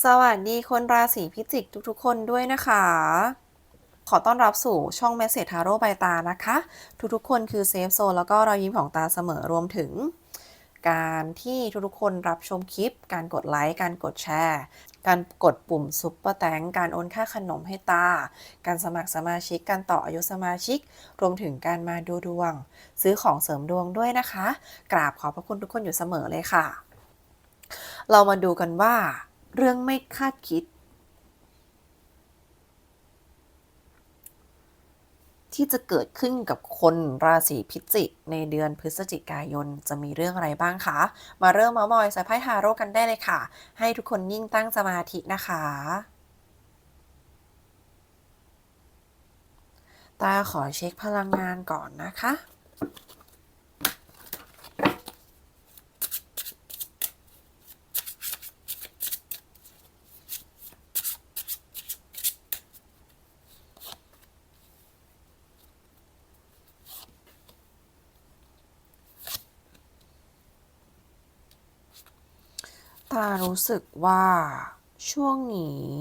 สวัสดีคนราศีพิจิกทุกๆ คนด้วยนะคะ ขอต้อนรับสู่ช่องเมสเซจทาโร่ใบตานะคะ ทุกๆ คนคือเซฟโซนแล้วก็รอยยิ้มของตาเสมอรวมถึง การที่ทุกๆ คนรับชมคลิป การกดไลค์การกดแชร์ การกดปุ่มซุปเปอร์แตงการโอนค่าขนมให้ตา การสมัครสมาชิกการต่ออายุสมาชิก รวมถึงการมาดูดวง ซื้อของเสริมดวงด้วยนะคะ กราบขอบพระคุณทุกคนอยู่เสมอเลยค่ะ เรามาดูกันว่า เรื่องไม่คาดคิด ที่จะเกิดขึ้นกับคนราศีพิจิกในเดือนพฤศจิกายนจะมีเรื่องอะไรบ้างคะ มาเริ่มมามอยสายไพ่ทาโร่กันได้เลยค่ะ ให้ทุกคนยิ่งตั้งสมาธินะคะตาขอเช็คพลังงานก่อนนะคะารู้สึกว่าช่วงนี้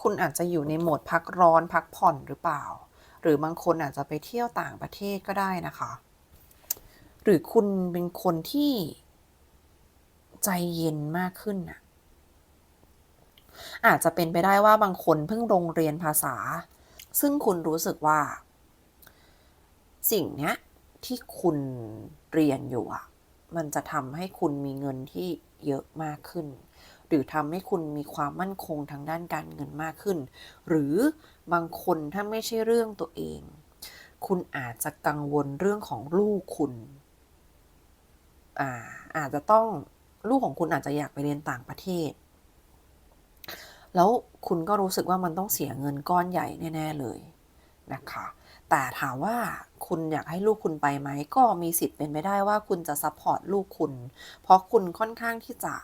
คุณอาจจะอยู่ในโหมดพักร้อนพักผ่อนหรือเปล่า หรือบางคนอาจจะไปเที่ยวต่างประเทศก็ได้นะคะ หรือคุณเป็นคนที่ใจเย็นมากขึ้นน่ะอาจจะเป็นไปได้ว่าบางคนเพิ่งลงเรียนภาษา ซึ่งคุณรู้สึกว่า สิ่งเนี้ยที่คุณเรียนอยู่อะ มันจะทำให้คุณมีเงินที่เยอะมากขึ้น หรือทำให้คุณมีความมั่นคงทางด้านการเงินมากขึ้น หรือบางคนถ้าไม่ใช่เรื่องตัวเอง คุณอาจจะกังวลเรื่องของลูกคุณอาอาจจะต้องลูกของคุณอาจจะอยากไปเรียนต่างประเทศ แล้วคุณก็รู้สึกว่ามันต้องเสียเงินก้อนใหญ่แน่ ๆ เลยนะคะ แต่ถามว่าคุณอยากให้ลูกคุณไปไหม ก็มีสิทธิ์เป็นไปได้ว่าคุณจะซัพพอร์ตลูกคุณ เพราะคุณค่อนข้างที่จะ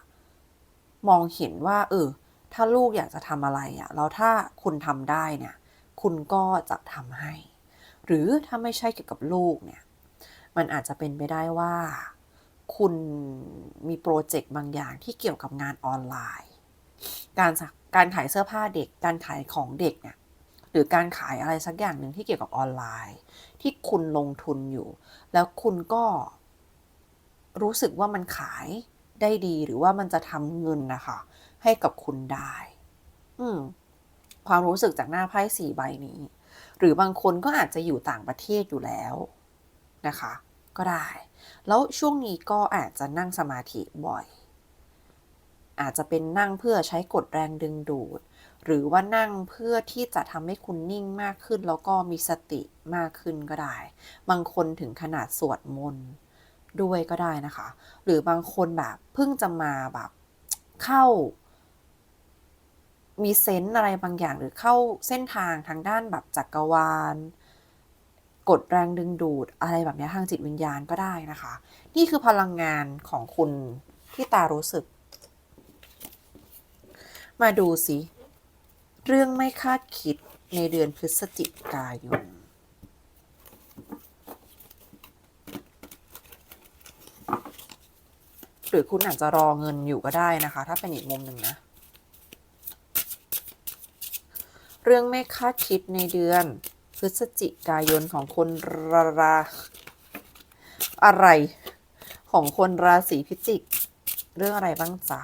มองเห็นว่า เออ ถ้าลูกอยากจะทำอะไรอะ่ะแล้วถ้าคุณทำได้เนี่ย คุณก็จะทำให้ หรือถ้าไม่ใช่เกี่ยวกับลูกเนี่ย มันอาจจะเป็นไปได้ว่า คุณมีโปรเจกต์บางอย่างที่เกี่ยวกับงานออนไลน์ การสักการขายเสื้อผ้าเด็ก การขายของเด็กเนี่ย หรือการขายอะไรสักอย่างหนึ่งที่เกี่ยวกับออนไลน์ ที่คุณลงทุนอยู่ แล้วคุณก็รู้สึกว่ามันขายได้ดีหรือว่ามันจะทำเงินนะคะ ให้กับคุณได้ อืม ความรู้สึกจากหน้าไพ่สี่ใบนี้ หรือบางคนก็อาจจะอยู่ต่างประเทศอยู่แล้วนะคะ ก็ได้ แล้วช่วงนี้ก็อาจจะนั่งสมาธิบ่อย อาจจะเป็นนั่งเพื่อใช้กดแรงดึงดูด หรือว่านั่งเพื่อที่จะทำให้คุณนิ่งมากขึ้น แล้วก็มีสติมากขึ้นก็ได้ บางคนถึงขนาดสวดมนต์ด้วยก็ได้นะคะ หรือบางคนแบบเพิ่งจะมาแบบเข้า มีเซนส์อะไรบางอย่างหรือเข้าเส้นทางทางด้านแบบจักรวาลกดแรงดึงดูดอะไรแบบนี้ทางจิตวิญญาณก็ได้นะคะ นี่คือพลังงานของคุณที่ตารู้สึก มาดูสิ เรื่องไม่คาดคิดในเดือนพฤศจิกายนหรือคุณอาจจะรอเงินอยู่ก็ได้นะคะ ถ้าเป็นอีกมุมหนึ่งนะ เรื่องไม่คาดคิดในเดือนพฤศจิกายนของคนราราอะไรของคนราศีพิจิก เรื่องอะไรบ้างจ๊ะ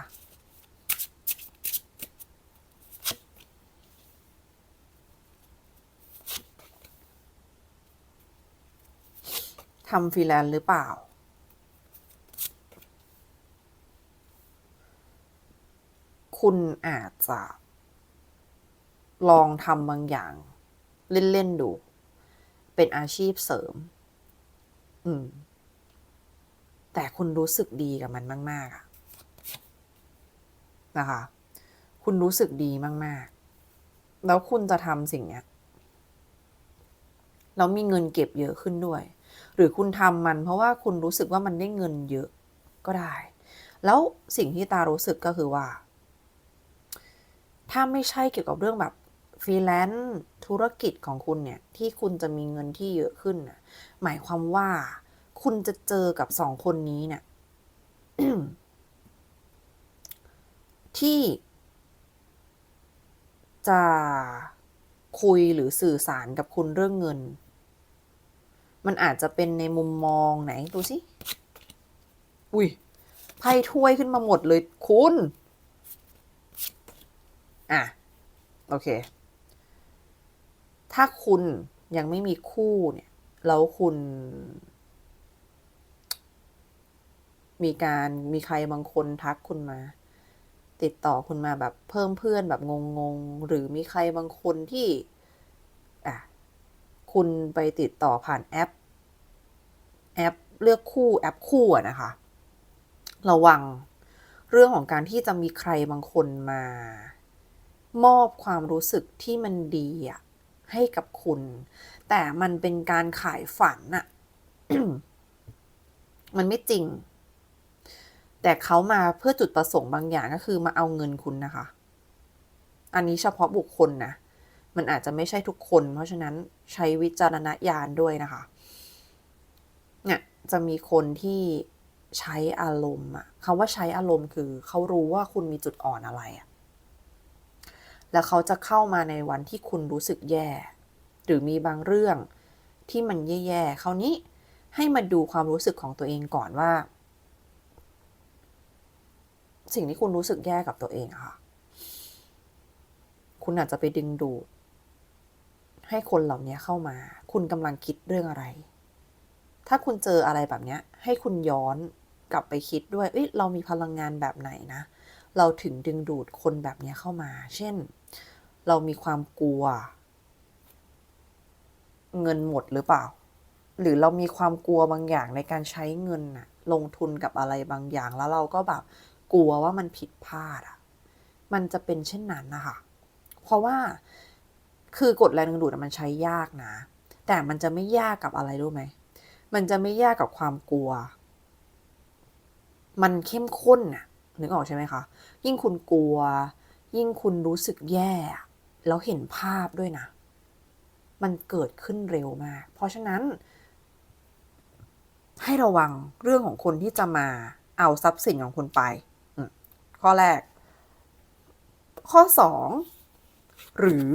ทำฟรีแลนซ์หรือเปล่า คุณอาจจะ ลองทำบางอย่าง เล่น ๆ ดู เป็นอาชีพเสริม อืม แต่คุณรู้สึกดีกับมันมาก ๆอะนะคะ คุณรู้สึกดีมาก ๆ แล้วคุณจะทำสิ่งเนี้ยแล้วมีเงินเก็บเยอะขึ้นด้วย หรือคุณทำมัน เพราะว่าคุณรู้สึกว่ามันได้เงินเยอะก็ได้ แล้วสิ่งที่ตารู้สึกก็คือว่า ถ้าไม่ใช่เกี่ยวกับเรื่องแบบฟรีแลนซ์ธุรกิจของคุณเนี่ย ที่คุณจะมีเงินที่เยอะขึ้นน่ะหมายความว่าคุณจะเจอกับสองคนนี้เนี่ยที่ จะคุยหรือสื่อสารกับคุณเรื่องเงิน มันอาจจะเป็นในมุมมองไหนดูสิ อุ้ย ไพ่ถ้วยขึ้นมาหมดเลยคุณ อะ โอเค ถ้าคุณยังไม่มีคู่เนี่ย แล้วคุณ มีการมีใครบางคนทักคุณมา ติดต่อคุณมาแบบเพิ่มเพื่อนแบบงงๆ หรือมีใครบางคนที่อะ คุณไปติดต่อผ่านแอป แอปเลือกคู่แอปคู่นะคะ ระวังเรื่องของการที่จะมีใครบางคนมา มอบความรู้สึกที่มันดีอะให้กับคุณ แต่มันเป็นการขายฝันอะมันไม่จริง แต่เขามาเพื่อจุดประสงค์บางอย่างก็คือมาเอาเงินคุณนะคะ อันนี้เฉพาะบุคคลนะ มันอาจจะไม่ใช่ทุกคน เพราะฉะนั้นใช้วิจารณญาณด้วยนะคะเนี่ยจะมีคนที่ใช้อารมณ์อะคำว่าใช้อารมณ์คือเขารู้ว่าคุณมีจุดอ่อนอะไรอะแล้วเขาจะเข้ามาในวันที่คุณรู้สึกแย่ หรือมีบางเรื่องที่มันแย่ๆคราวนี้ให้มาดูความรู้สึกของตัวเองก่อนว่า สิ่งที่คุณรู้สึกแย่กับตัวเองค่ะ คุณอาจจะไปดึงดูด ให้คนเหล่านี้เข้ามา คุณกำลังคิดเรื่องอะไร ถ้าคุณเจออะไรแบบนี้ให้คุณย้อนกลับไปคิดด้วย เอ้ยเรามีพลังงานแบบไหนนะ เราถึงดึงดูดคนแบบนี้เข้ามา เช่น เรามีความกลัว เงินหมดหรือเปล่า หรือเรามีความกลัวบางอย่างในการใช้เงินน่ะ ลงทุนกับอะไรบางอย่างแล้วเราก็แบบกลัวว่ามันผิดพลาดอะ มันจะเป็นเช่นนั้นนะคะ เพราะว่า คือกฎแรงดึงดูดมันใช้ยากนะ แต่มันจะไม่ยากกับอะไรรู้ไหม มันจะไม่ยากกับความกลัว มันเข้มข้นน่ะนึกออกใช่ไหมคะ ยิ่งคุณกลัว ยิ่งคุณรู้สึกแย่ แล้วเห็นภาพด้วยนะ มันเกิดขึ้นเร็วมาก เพราะฉะนั้น ให้ระวังเรื่องของคนที่จะมาเอาทรัพย์สินของคุณไป ข้อแรก ข้อสองหรือ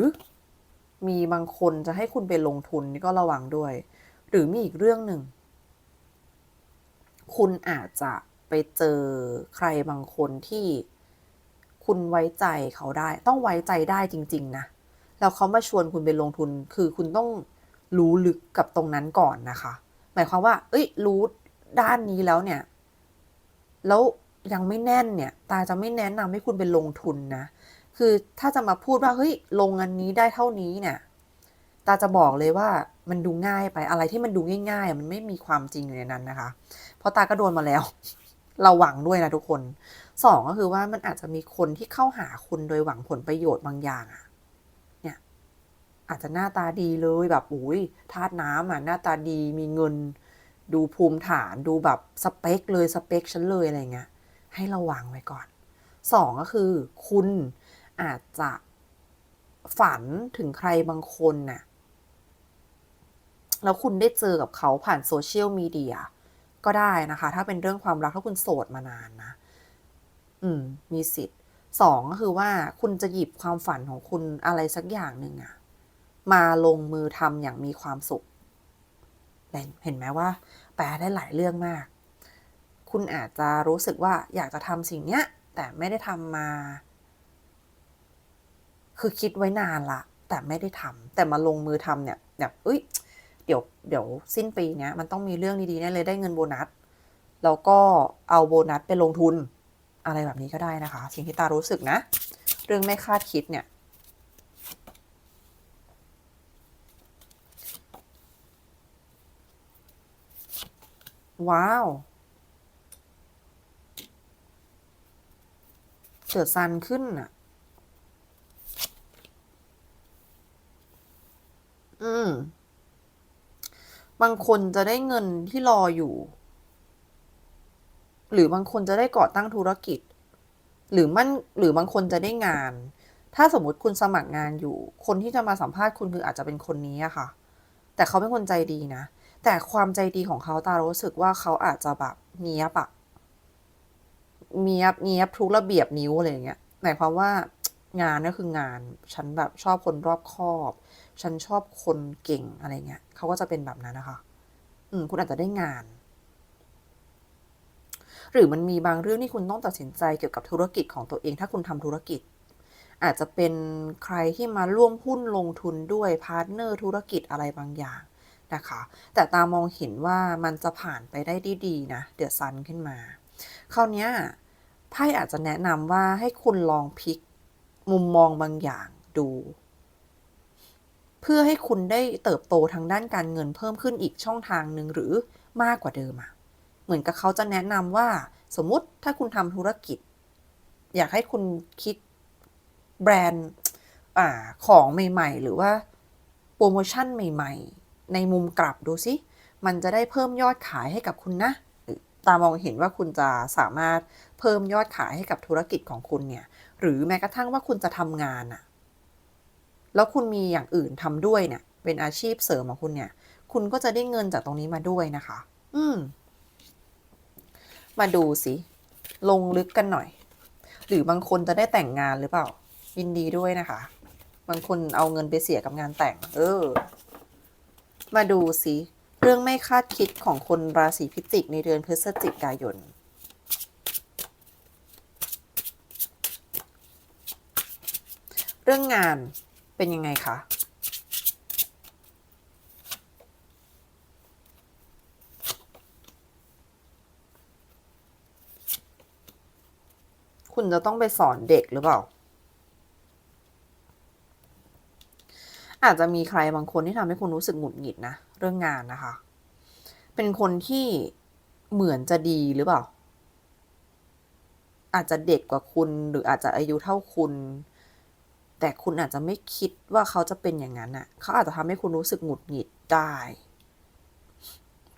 มีบางคนจะให้คุณไปลงทุนนี่ก็ระวังด้วย หรือมีอีกเรื่องหนึ่ง คุณอาจจะไปเจอใครบางคนที่คุณไว้ใจเขาได้ ต้องไว้ใจได้จริง ๆ นะ แล้วเขามาชวนคุณไปลงทุน คือคุณต้องรู้ลึกกับตรงนั้นก่อนนะคะ หมายความว่า เอ้ย รู้ด้านนี้แล้วเนี่ย แล้วยังไม่แน่นเนี่ย ตาจะไม่แนะนำให้คุณไปลงทุนนะ คือถ้าจะมาพูดว่าเฮ้ยลงอันนี้ได้เท่านี้เนี่ย ตาจะบอกเลยว่ามันดูง่ายไปอะไรที่มันดูง่ายๆมันไม่มีความจริงอยู่ในนั้นนะคะ เพราะตาก็โดนมาแล้ว เราหวังด้วยนะทุกคนสองก็คือว่ามันอาจจะมีคนที่เข้าหาคุณโดยหวังผลประโยชน์บางอย่างอะเนี่ย อาจจะหน้าตาดีเลยแบบอุ้ยธาตุน้ำอะหน้าตาดีมีเงิน ดูภูมิฐานดูแบบสเปคเลยสเปคฉันเลยอะไรเงี้ยให้ระวังไว้ก่อนสองก็คือ คุณ อาจจะฝันถึงใครบางคนน่ะ แล้วคุณได้เจอกับเขาผ่านโซเชียลมีเดียก็ได้นะคะ ถ้าเป็นเรื่องความรักถ้าคุณโสดมานานนะ อืม มีสิทธิ์สองก็คือว่าคุณจะหยิบความฝันของคุณอะไรสักอย่างหนึ่งอะมาลงมือทำอย่างมีความสุข เห็นไหมว่า แปลได้หลายเรื่องมาก คุณอาจจะรู้สึกว่าอยากจะทำสิ่งเนี้ย แต่ไม่ได้ทำมา คือคิดไว้นานละ แต่ไม่ได้ทำแต่มาลงมือทำเนี่ยแบบเอ้ยเดี๋ยวเดี๋ยวสิ้นปีเนี้ยมันต้องมีเรื่องดีๆแน่เลยได้เงินโบนัส แล้วก็เอาโบนัสไปลงทุน อะไรแบบนี้ก็ได้นะคะ สิ่งที่ตารู้สึกนะ เรื่องไม่คาดคิดเนี่ยว้าวเกิดซันขึ้นอะ อืม บางคนจะได้เงินที่รออยู่ หรือบางคนจะได้ก่อตั้งธุรกิจ หรือมั่นหรือบางคนจะได้งาน ถ้าสมมติคุณสมัครงานอยู่ คนที่จะมาสัมภาษณ์คุณคืออาจจะเป็นคนนี้อะค่ะ แต่เขาเป็นคนใจดีนะ แต่ความใจดีของเขาตารู้สึกว่าเขาอาจจะแบบเนี้ยบอะเนี้ยบเนี้ยบทุกระเบียบนิ้วอะไรอย่างเงี้ยหมายความว่างานก็คืองาน ฉันแบบชอบคนรอบคอบ ฉันชอบคนเก่งอะไรเงี้ยเขาก็จะเป็นแบบนั้นนะคะ อืมคุณอาจจะได้งาน หรือมันมีบางเรื่องที่คุณต้องตัดสินใจเกี่ยวกับธุรกิจของตัวเอง ถ้าคุณทำธุรกิจ อาจจะเป็นใครที่มาร่วมหุ้นลงทุนด้วยพาร์ทเนอร์ธุรกิจอะไรบางอย่างนะคะ แต่ตามองเห็นว่ามันจะผ่านไปได้ดีๆนะเดือดซันขึ้นมาคราวนี้ไพ่อาจจะแนะนำว่าให้คุณลองพลิกมุมมองบางอย่างดู เพื่อให้คุณได้เติบโตทางด้านการเงินเพิ่มขึ้นอีกช่องทางหนึ่งหรือมากกว่าเดิมอะเหมือนกับเขาจะแนะนำว่าสมมุติถ้าคุณทำธุรกิจ อยากให้คุณคิดแบรนด์อาของใหม่ ๆ หรือว่าโปรโมชั่นใหม่ ๆ ในมุมกลับดูสิ มันจะได้เพิ่มยอดขายให้กับคุณนะ ตามองเห็นว่าคุณจะสามารถเพิ่มยอดขายให้กับธุรกิจของคุณเนี่ย หรือแม้กระทั่งว่าคุณจะทำงานอะ แล้วคุณมีอย่างอื่นทำด้วยเนี่ย เป็นอาชีพเสริมของคุณเนี่ย คุณก็จะได้เงินจากตรงนี้มาด้วยนะคะ อืม มาดูสิ ลงลึกกันหน่อย หรือบางคนจะได้แต่งงานหรือเปล่า ยินดีด้วยนะคะ บางคนเอาเงินไปเสียกับงานแต่ง เออ มาดูสิเรื่องไม่คาดคิดของคนราศีพิจิกในเดือนพฤศจิกายน เรื่องงาน เป็นยังไงคะคุณจะต้องไปสอนเด็กหรือเปล่า อาจจะมีใครบางคนที่ทำให้คุณรู้สึกหงุดหงิดนะ เรื่องงานนะคะ เป็นคนที่เหมือนจะดีหรือเปล่า อาจจะเด็กกว่าคุณหรืออาจจะอายุเท่าคุณ แต่คุณอาจจะไม่คิดว่าเขาจะเป็นอย่างนั้นอะ เขาอาจจะทำให้คุณรู้สึกหงุดหงิดได้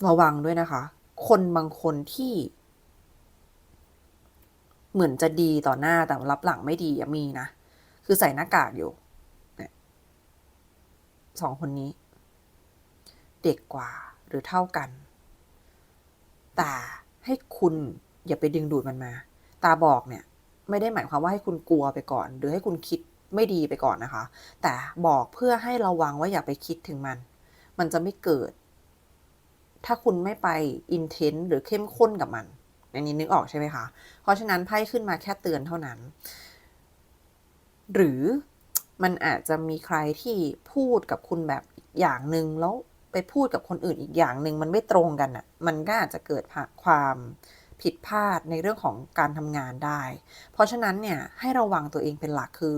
ระวังด้วยนะคะ คนบางคนที่ เหมือนจะดีต่อหน้าแต่รับหลังไม่ดีมีนะ คือใส่หน้ากากอยู่สองคนนี้ เด็กกว่าหรือเท่ากัน แต่ให้คุณอย่าไปดึงดูดมันมา ตาบอกเนี่ย ไม่ได้หมายความว่าให้คุณกลัวไปก่อน หรือให้คุณคิด ไม่ดีไปก่อนนะคะ แต่บอกเพื่อให้ระวังว่าอย่าไปคิดถึงมัน มันจะไม่เกิด ถ้าคุณไม่ไปอินเทนต์หรือเข้มข้นกับมันอันนี้นึกออกใช่ไหมคะ เพราะฉะนั้นไพ่ขึ้นมาแค่เตือนเท่านั้น หรือมันอาจจะมีใครที่พูดกับคุณแบบอย่างหนึ่งแล้วไปพูดกับคนอื่นอีกอย่างหนึ่งมันไม่ตรงกันอะ่ะ มันก็อาจจะเกิดความ ผิดพลาดในเรื่องของการทำงานได้ เพราะฉะนั้นเนี่ยให้ระวังตัวเองเป็นหลักคือ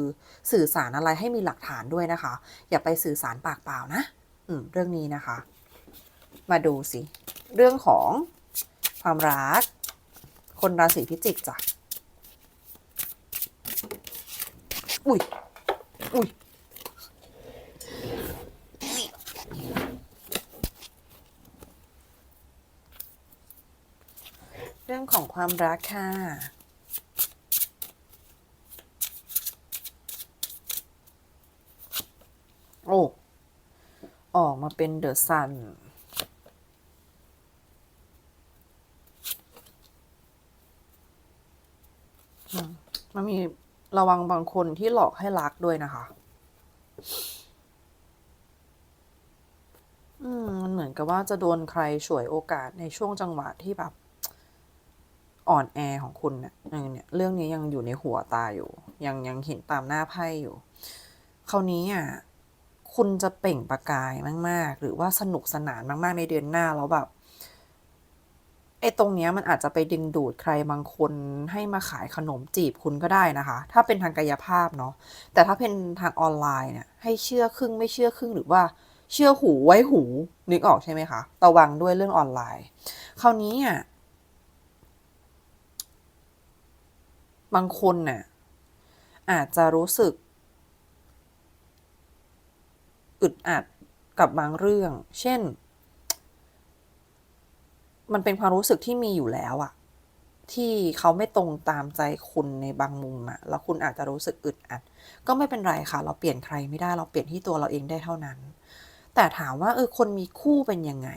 สื่อสารอะไรให้มีหลักฐานด้วยนะคะ อย่าไปสื่อสารปากเปล่านะอืมเรื่องนี้นะคะ มาดูสิ เรื่องของความรัก คนราศีพิจิกจ้ะอุ้ยอุ้ย เรื่องของความรักค่ะ โอ้ ออกมาเป็นเดอะซันมันมีระวังบางคนที่หลอกให้รักด้วยนะคะ อืม มันเหมือนกับว่าจะโดนใครฉวยโอกาสในช่วงจังหวะที่แบบ อ่อนแอของคุณเนี่ยเนี่ยเรื่องนี้ยังอยู่ในหัวตาอยู่ ยังยังเห็นตามหน้าไพ่อยู่ คราวนี้อะคุณจะเปล่งประกายมาก ๆ หรือว่าสนุกสนานมาก ๆ ในเดือนหน้าแล้วแบบไอ้ตรงเนี้ยมันอาจจะไปดึงดูดใครบางคนให้มาขายขนมจีบคุณก็ได้นะคะ ถ้าเป็นทางกายภาพเนาะแต่ถ้าเป็นทางออนไลน์เนี่ยให้เชื่อครึ่งไม่เชื่อครึ่งหรือว่าเชื่อหูไว้หูนึกออกใช่ไหมคะระวังด้วยเรื่องออนไลน์ คราวนี้อะ บางคนน่ะอาจจะรู้สึก อึดอัดกับบางเรื่อง เช่น มันเป็นความรู้สึกที่มีอยู่แล้วอะที่เขาไม่ตรงตามใจคุณในบางมุมอะแล้วคุณอาจจะรู้สึกอึดอัด ก็ไม่เป็นไรค่ะ เราเปลี่ยนใครไม่ได้เราเปลี่ยนที่ตัวเราเองได้เท่านั้น แต่ถามว่าเออคนมีคู่เป็นยังไง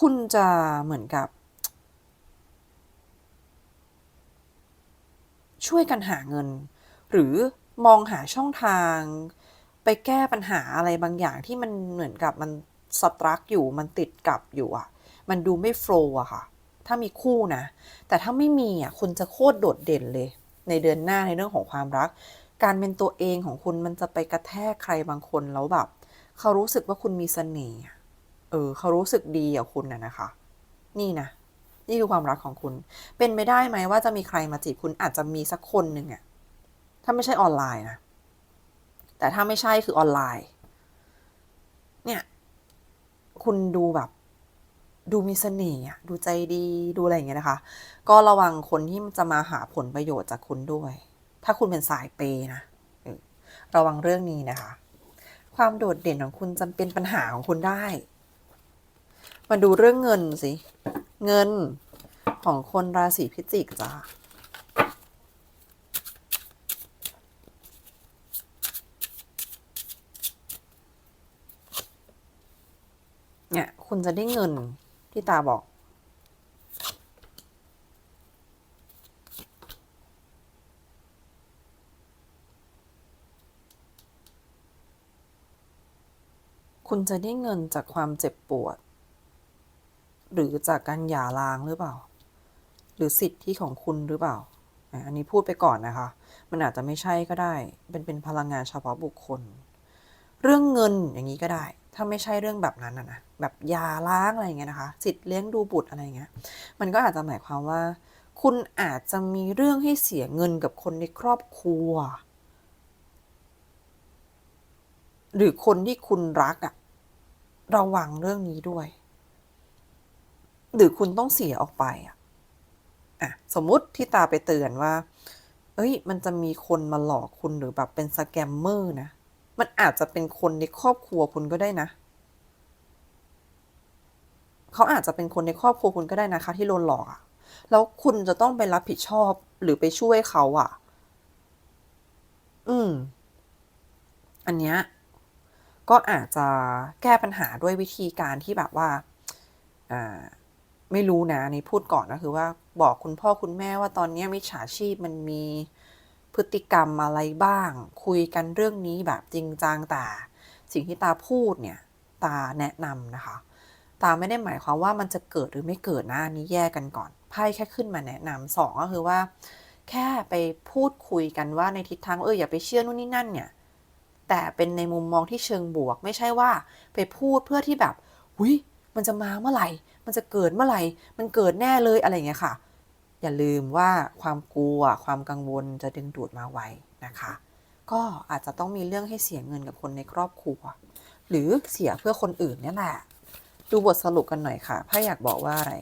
คุณจะเหมือนกับ ช่วยกันหาเงิน หรือมองหาช่องทาง ไปแก้ปัญหาอะไรบางอย่างที่มันเหมือนกับมันสตรักอยู่มันติดกับอยู่อะมันดูไม่โฟล์อะค่ะ ถ้ามีคู่นะ แต่ถ้าไม่มีอะคุณจะโคตรโดดเด่นเลย ในเดือนหน้าในเรื่องของความรัก การเป็นตัวเองของคุณมันจะไปกระแทกใครบางคนแล้วแบบ เขารู้สึกว่าคุณมีเสน่ห์เออ เขารู้สึกดีกับคุณน่ะนะคะ นี่นะ นี่คือความรักของคุณ เป็นไปได้ไหมว่าจะมีใครมาจีบคุณอาจจะมีสักคนหนึ่งอะถ้าไม่ใช่ออนไลน์นะ แต่ถ้าไม่ใช่คือออนไลน์ เนี่ย คุณดูแบบ ดูมีเสน่ห์ดูใจดี ดูอะไรอย่างเงี้ยนะคะ ก็ระวังคนที่จะมาหาผลประโยชน์จากคุณด้วย ถ้าคุณเป็นสายเปย์นะระวังเรื่องนี้นะคะ ความโดดเด่นของคุณจะเป็นปัญหาของคุณได้ มาดูเรื่องเงินสิ เงินของคนราศีพิจิกจ้าเนี่ยคุณจะได้เงินที่ตาบอก คุณจะได้เงินจากความเจ็บปวด หรือจากการหย่าร้างหรือเปล่า หรือสิทธิของคุณหรือเปล่า อันนี้พูดไปก่อนนะคะ มันอาจจะไม่ใช่ก็ได้ เป็นเป็นพลังงานเฉพาะบุคคล เรื่องเงินอย่างนี้ก็ได้ ถ้าไม่ใช่เรื่องแบบนั้นนะนะแบบยาร้างอะไรเงี้ยนะคะ สิทธิเลี้ยงดูบุตรอะไรเงี้ย มันก็อาจจะหมายความว่า คุณอาจจะมีเรื่องให้เสียเงินกับคนในครอบครัว หรือคนที่คุณรักอะระวังเรื่องนี้ด้วย หรือคุณต้องเสียออกไปอะอะสมมุติที่ตาไปเตือนว่า เอ้ย มันจะมีคนมาหลอกคุณหรือแบบเป็นสแกมเมอร์นะ มันอาจจะเป็นคนในครอบครัวคุณก็ได้นะ เขาอาจจะเป็นคนในครอบครัวคุณก็ได้นะคะ ที่โดนหลอกอะแล้วคุณจะต้องไปรับผิดชอบหรือไปช่วยเขาอะอืม อันเนี้ยก็อาจจะแก้ปัญหาด้วยวิธีการที่แบบว่า อ่า ไม่รู้นะอันนี่พูดก่อนก็คือว่าบอกคุณพ่อคุณแม่ว่าตอนนี้มิจฉาชีพมันมีพฤติกรรมอะไรบ้าง คุยกันเรื่องนี้แบบจริงจังแต่สิ่งที่ตาพูดเนี่ย ตาแนะนำนะคะ ตาไม่ได้หมายความว่ามันจะเกิดหรือไม่เกิดนะอันนี้แยกกันก่อนไพ่แค่ขึ้นมาแนะนำสองก็คือว่า แค่ไปพูดคุยกันว่าในทิศทางเอออย่าไปเชื่อนู่นนี่นั่นเนี่ย แต่เป็นในมุมมองที่เชิงบวก ไม่ใช่ว่าไปพูดเพื่อที่แบบหุยมันจะมาเมื่อไหร่ มันจะเกิดเมื่อไหร่ มันเกิดแน่เลยอะไรอย่างเงี้ยค่ะ อย่าลืมว่าความกลัวความกังวลจะดึงดูดมาไว้นะคะ ก็อาจจะต้องมีเรื่องให้เสียเงินกับคนในครอบครัว หรือเสียเพื่อคนอื่นเนี่ยแหละ ดูบทสรุปกันหน่อยค่ะไพ่อยากบอกว่าอะไร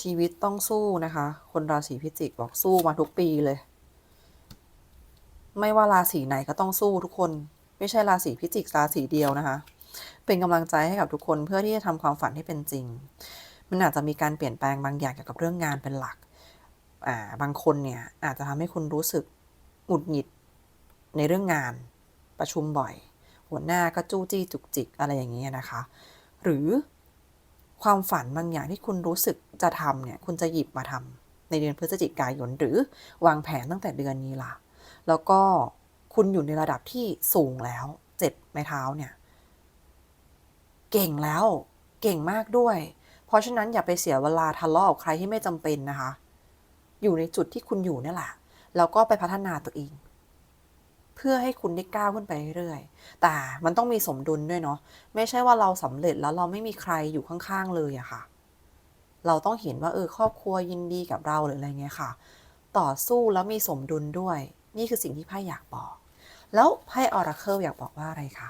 ชีวิตต้องสู้นะคะ คนราศีพิจิกบอกสู้มาทุกปีเลย ไม่ว่าราศีไหนก็ต้องสู้ทุกคน ไม่ใช่ราศีพิจิกราศีเดียวนะคะ เป็นกำลังใจให้กับทุกคนเพื่อที่จะทำความฝันให้เป็นจริง มันอาจจะมีการเปลี่ยนแปลงบางอย่างเกี่ยวกับเรื่องงานเป็นหลักอ่าบางคนเนี่ยอาจจะทำให้คุณรู้สึกหงุดหงิดในเรื่องงานประชุมบ่อย หัวหน้าก็จู้จี้จุกจิกอะไรอย่างเงี้ยนะคะ หรือความฝันบางอย่างที่คุณรู้สึกจะทำเนี่ย คุณจะหยิบมาทำในเดือนพฤศจิกายน หรือวางแผนตั้งแต่เดือนนี้ล่ะ แล้วก็คุณอยู่ในระดับที่สูงแล้วเจ็ดไม้เท้าเนี่ย เก่งแล้วเก่งมากด้วย เพราะฉะนั้นอย่าไปเสียเวลาทะเลาะกับใครที่ไม่จำเป็นนะคะ อยู่ในจุดที่คุณอยู่นี่แหละ แล้วก็ไปพัฒนาตัวเอง เพื่อให้คุณได้ก้าวขึ้นไปเรื่อยๆ แต่มันต้องมีสมดุลด้วยเนาะ ไม่ใช่ว่าเราสำเร็จแล้วเราไม่มีใครอยู่ข้างๆเลยอะค่ะ เราต้องเห็นว่าเออครอบครัวยินดีกับเราหรืออะไรเงี้ยค่ะ ต่อสู้แล้วมีสมดุลด้วย นี่คือสิ่งที่ไพ่อยากบอก แล้วไพ่ออราเคิลอยากบอกว่าอะไรคะ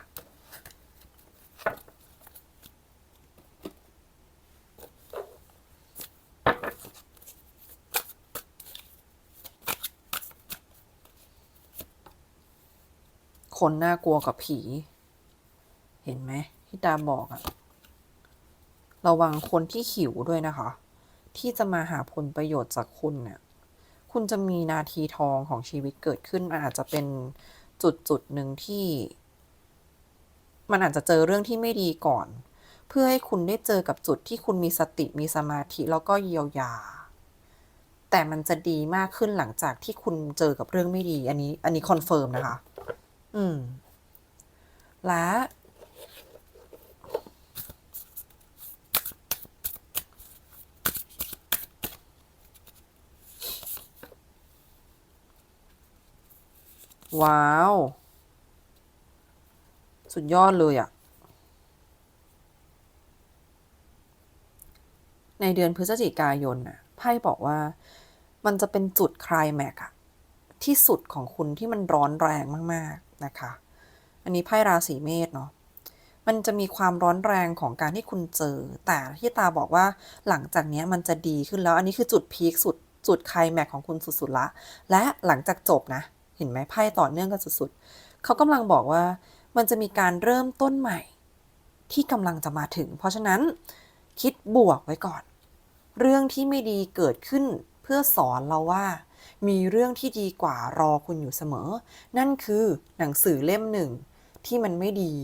คนน่ากลัวกับผี เห็นไหมที่ตาบอกอะระวังคนที่หิวด้วยนะคะ ที่จะมาหาผลประโยชน์จากคุณเนี่ย คุณจะมีนาทีทองของชีวิตเกิดขึ้นมันอาจจะเป็นจุดจุดหนึ่งที่ มันอาจจะเจอเรื่องที่ไม่ดีก่อน เพื่อให้คุณได้เจอกับจุดที่คุณมีสติมีสมาธิแล้วก็เยียวยา แต่มันจะดีมากขึ้นหลังจากที่คุณเจอกับเรื่องไม่ดี อันนี้ อันนี้คอนเฟิร์มนะคะ อืม และ ว้าว สุดยอดเลยอะในเดือนพฤศจิกายนน่ะไพ่บอกว่ามันจะเป็นจุดคลายแม็กอะที่สุดของคุณที่มันร้อนแรงมาก ๆ นะคะ อันนี้ไพ่ราศีเมษเนาะมันจะมีความร้อนแรงของการที่คุณเจอ แต่ที่ตาบอกว่าหลังจากนี้มันจะดีขึ้นแล้ว อันนี้คือจุดพีคสุด จุดคลายแม็กของคุณสุดๆละ และหลังจากจบนะ เห็นไหมไพ่ต่อเนื่องกันสุดๆ เขากำลังบอกว่ามันจะมีการเริ่มต้นใหม่ ที่กำลังจะมาถึง เพราะฉะนั้นคิดบวกไว้ก่อน เรื่องที่ไม่ดีเกิดขึ้นเพื่อสอนเราว่า มีเรื่องที่ดีกว่ารอคุณอยู่เสมอ นั่นคือหนังสือเล่มหนึ่งที่มันไม่ดี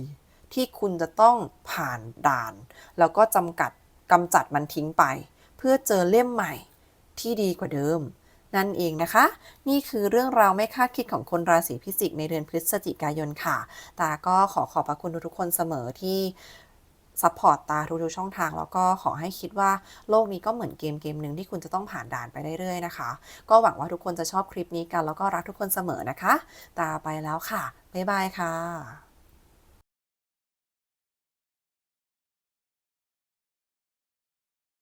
ที่คุณจะต้องผ่านด่าน แล้วก็จำกัดกำจัดมันทิ้งไป เพื่อเจอเล่มใหม่ที่ดีกว่าเดิม นั่นเองนะคะ นี่คือเรื่องราวไม่คาดคิดของคนราศีพิจิกในเดือนพฤศจิกายนค่ะ ตาก็ขอขอบพระคุณทุกคนเสมอที่ซัพพอร์ตตาทุกๆช่องทาง แล้วก็ขอให้คิดว่าโลกนี้ก็เหมือนเกมเกมหนึ่งที่คุณจะต้องผ่านด่านไปเรื่อยๆนะคะ ก็หวังว่าทุกคนจะชอบคลิปนี้กัน แล้วก็รักทุกคนเสมอนะคะ ตาไปแล้วค่ะ บ๊ายบายค่ะ